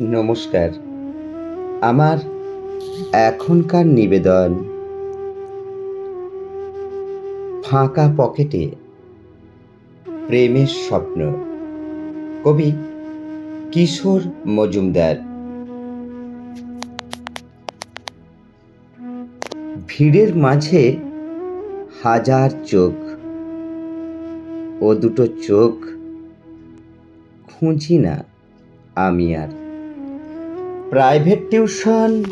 নমস্কার। আমার এখনকার নিবেদন ফাঁকা পকেটে প্রেমের স্বপ্ন। কবি কিশোর মজুমদার। ভিড়ের মাঝে হাজার চোখ ও দুটো চোখ খুঁজি না আমি আর। প্রাইভেট টিউশন,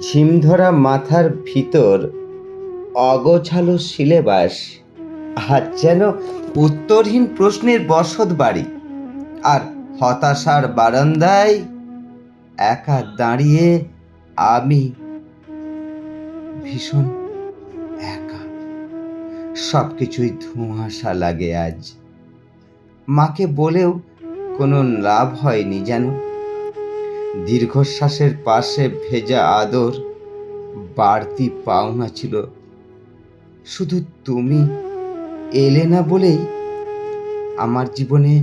ঝিমধরা মাথার ভিতর, অগোছালো সিলেবাস। আর যেন উত্তরহীন প্রশ্নের বসত বাড়ি। আর হতাশার বারান্দায় একা দাঁড়িয়ে আমি ভীষণ একা। সব কিছুই ধোঁয়াশা লাগে আজ। মাকে বলেও কোনো লাভ হয়নি যেন। দীর্ঘশ্বাসের পাশে ভেজা আদর বাড়তি পাওনা ছিল। শুধু তুমি এলে না বলেই আমার জীবনে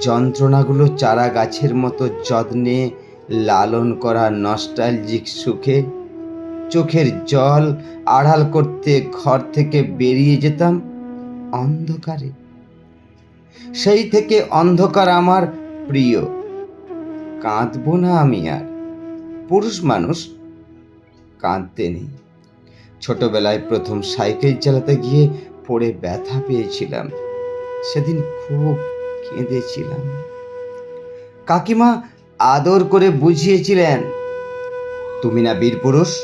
যন্ত্রণাগুলো চারা গাছের মতো যত্নে লালন করা নস্টালজিক সুখে চোখের জল আড়াল করতে ঘর থেকে বেরিয়ে যেতাম অন্ধকারে। সেই থেকে অন্ধকার আমার প্রিয়। কাঁদবো না আমি আর। পুরুষ মানুষ কাঁদতে নেই। ছোটবেলায় প্রথম সাইকেল চালাতে গিয়ে পড়ে ব্যথা পেয়েছিলাম। সেদিন খুব কেঁদেছিলাম। কাকিমা আদর করে বুঝিয়েছিলেন, তুমি না বীর পুরুষ?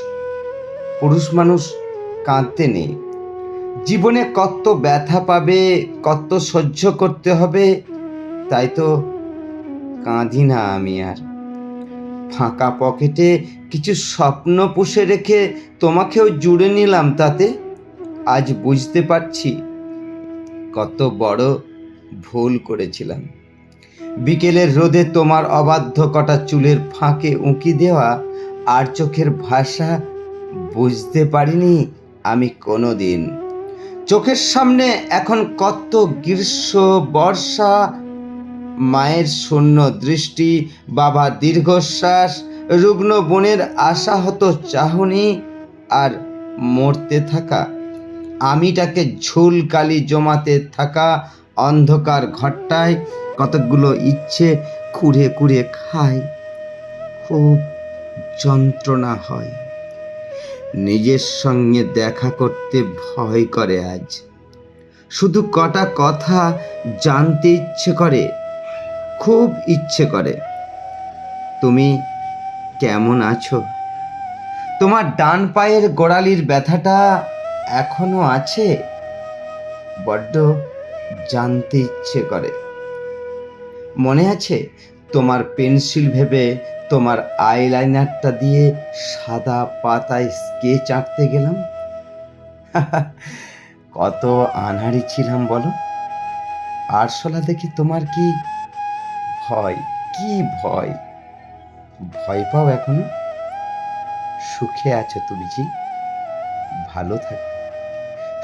পুরুষ মানুষ কাঁদতে নেই। জীবনে কত ব্যথা পাবে, কত সহ্য করতে হবে, তাই তো কাঁদি না আমি আর। ফাঁকা পকেটে কিছু স্বপ্ন পুষে রেখে তোমাকেও জুড়ে নিলাম তাতে। আজ বুঝতে পারছি কত বড় ভুল করেছিলাম। বিকেলের রোদে তোমার অবাধ্য কটা চুলের ফাঁকে উঁকি দেওয়া আর চোখের ভাষা বুঝতে পারিনি আমি কোনো দিন চোখের সামনে এখন কত গ্রীষ্ম, বর্ষা মায়ের শূন্য দৃষ্টি, বাবা দীর্ঘশ্বাস, রুগ্ন বোনের আশাহত চাহনি আর মরতে থাকা। আমিটাকে ঝুলকালি জমাতে থাকা অন্ধকার ঘরটায় কতকগুলো ইচ্ছে কুড়ে কুড়ে খায়। খুব যন্ত্রণা হয়। নিজের সঙ্গে দেখা করতে ভয় করে আজ। শুধু কটা কথা জানতে ইচ্ছে করে খুব ইচ্ছে করে। তুমি কেমন আছো? তোমার ডান পায়ের গোড়ালির ব্যথাটা এখনও আছে? বড্ড জানতে ইচ্ছে করে। মনে আছে তোমার পেন্সিল ভেবে তোমার আইলাইনারটা দিয়ে সাদা পাতায় স্কেচ আঁকতে গেলাম? কত আনাড়ি ছিলাম বলো? আরশোলা দেখে তোমার কি ভয়? কি ভয়? ভয় পাও এখনও? সুখে আছো তুমি জি ভালো থাকো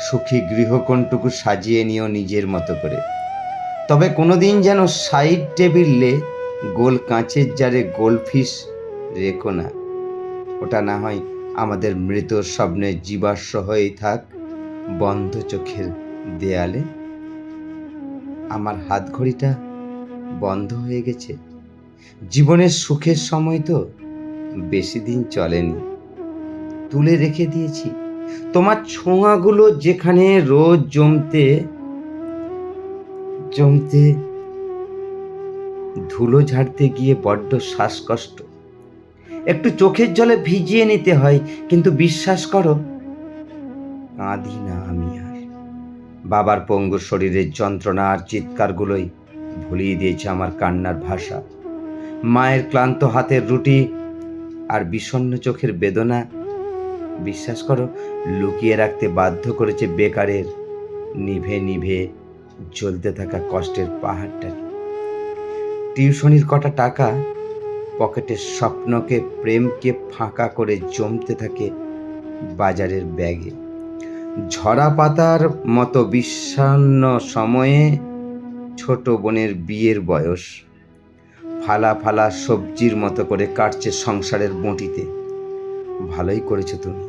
সুখী গৃহকোণটুকু সাজিয়ে নিও নিজের মতো করে। তবে কোনোদিন যেন সাইড টেবিলে গোল কাঁচের জারে গোলফিশ রেখো না। ওটা না হয় আমাদের মৃত স্বপ্নের জীবাশ্ম হয়েই থাক বন্ধ চোখের দেয়ালে। আমার হাত ঘড়িটা বন্ধ হয়ে গেছে। জীবনের সুখের সময় তো বেশি দিন চলেনি। তুলে রেখে দিয়েছি। তোমার ছোঁয়াগুলো যেখানে রোজ জমতে জমতে ধুলো ঝাড়তে গিয়ে বড্ড শ্বাসকষ্ট। একটু চোখের জলে ভিজিয়ে নিতে হয়, কিন্তু বিশ্বাস করো, কাঁদি না আমি আর। বাবার পঙ্গু শরীরের যন্ত্রণা আর চিৎকারগুলোই ভুলিয়ে দিয়েছে আমার কান্নার ভাষা। মায়ের ক্লান্ত হাতের রুটি আর বিষণ্ন চোখের বেদনা, বিশ্বাস করো, লুকিয়ে রাখতে বাধ্য করেছে বেকারের নিভে নিভে জ্বলতে থাকা কষ্টের পাহাড়টা টিউশনির কটা টাকা পকেটের স্বপ্নকে, প্রেমকে ফাঁকা করে জমতে থাকে বাজারের ব্যাগে। ঝরা পাতার মতো বিষণ্ণ সময়ে ছোট বোনের বিয়ের বয়স। ফালা ফালা সবজির মতো করে কাটছে সংসারের বঁটিতে। ভালোই করেছ তুমি।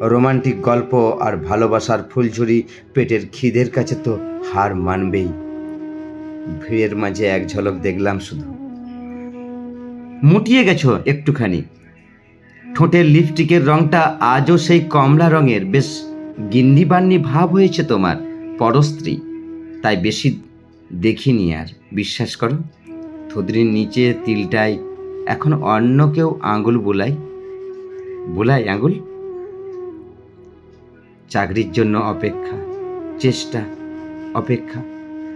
রোমান্টিক গল্প আর ভালোবাসার ফুলঝুরি পেটের খিদের কাছে তো হার মানবেই। ভিড়ের মাঝে এক ঝলক দেখলাম শুধু। মুটিয়ে গেছো একটুখানি। ঠোঁটের লিপস্টিকের রংটা আজও সেই কমলা রঙের। বেশ গিন্নি বান্নি ভাব হয়েছে তোমার, পরস্ত্রী। তাই বেশি দেখিনি আর বিশ্বাস করো। থুদরির নিচে তিলটাই এখন অন্য কেউ আঙুল বুলাই বুলাই আঙুল? চাকরির জন্য অপেক্ষা, চেষ্টা, অপেক্ষা।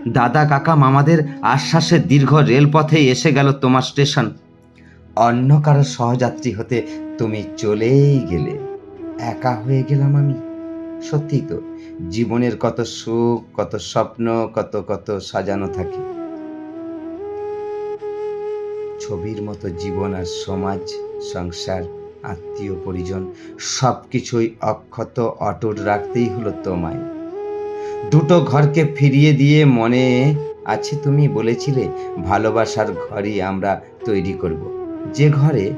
দাদা, কাকা, মামাদের আশ্বাসে দীর্ঘ রেলপথে এসে গেল তোমার স্টেশন। অন্য কারও সহযাত্রী হতে তুমি চলেই গেলে। একা হয়ে গেলাম আমি সত্যি তো। জীবনের কত সুখ, কত স্বপ্ন, কত কত সাজানো থাকে। ছবির মতো জীবন আর সমাজ, সংসার, আত্মীয়, পরিজন সব কিছুই অক্ষত অটুট রাখতেই হলো তোমায়। দুটো ঘরকে ফিরিয়ে দিয়ে মনে আছে তুমি বলেছিলে, ভালোবাসার ঘরই আমরা তৈরি করব। যে ঘরে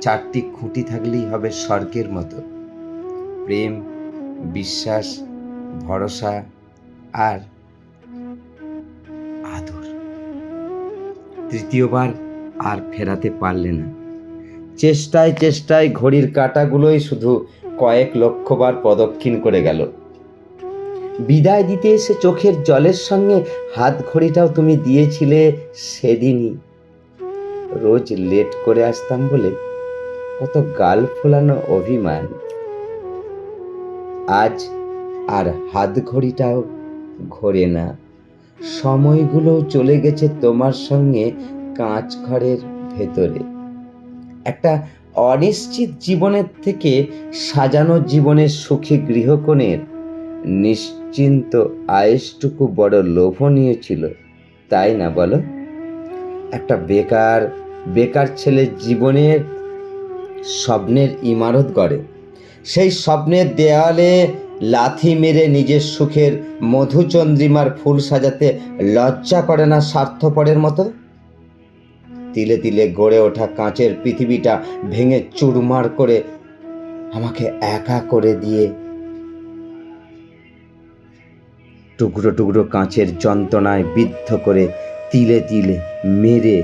চারটি খুঁটি থাকলেই হবে স্বর্গের মতো। প্রেম, বিশ্বাস ভরসা আর আদর। তৃতীয়বার আর ফেরাতে পারলে না। চেষ্টায় চেষ্টায় ঘড়ির কাঁটাগুলোই শুধু কয়েক লক্ষবার প্রদক্ষিণ করে গেল। বিদায় দিতে এসে চোখের জলের সঙ্গে হাত ঘড়িটাও তুমি দিয়েছিলে সেদিনই। রোজ লেট করে আসতাম বলে কত গাল ফোলানো অভিমান। আজ আর হাত ঘড়িটাও ঘোরে না। সময়গুলো চলে গেছে তোমার সঙ্গে কাঁচ ঘরের ভেতরে। একটা অনিশ্চিত জীবনের থেকে সাজানো জীবনের সুখী গৃহকোণের নিশ্চিন্ত আয়েসটুকু বড় লোভনীয় ছিল, তাই না বলো? একটা বেকার বেকার ছেলে জীবনের স্বপ্নের ইমারত গড়ে। সেই স্বপ্নের দেয়ালে লাথি মেরে নিজের সুখের মধুচন্দ্রিমার ফুল সাজাতে লজ্জা করে না স্বার্থপরের মতো? তিলে তিলে গড়ে ওঠা কাঁচের পৃথিবীটা ভেঙে চুরমার করে আমাকে একা করে দিয়ে। টুকরো টুকরো কাঁচের যন্ত্রণায় বিদ্ধ করে তিলে তিলে মেরে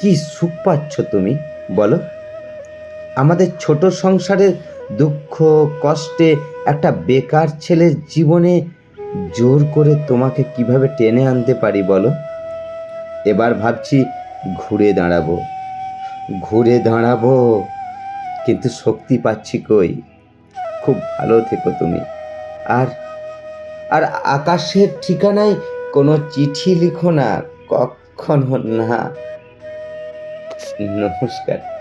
কি সুখ পাচ্ছ তুমি, বলো? আমাদের ছোট সংসারের দুঃখ, কষ্টে একটা বেকার ছেলের জীবনে জোর করে তোমাকে কীভাবে টেনে আনতে পারি বলো? এবার ভাবছি ঘুরে দাঁড়াবো। ঘুরে দাঁড়াবো, কিন্তু শক্তি পাচ্ছি কই? খুব ভালো থেকো তুমি। আর আর আকাশের ঠিকানায় কোনো চিঠি লিখো না কখনো না। নমস্কার।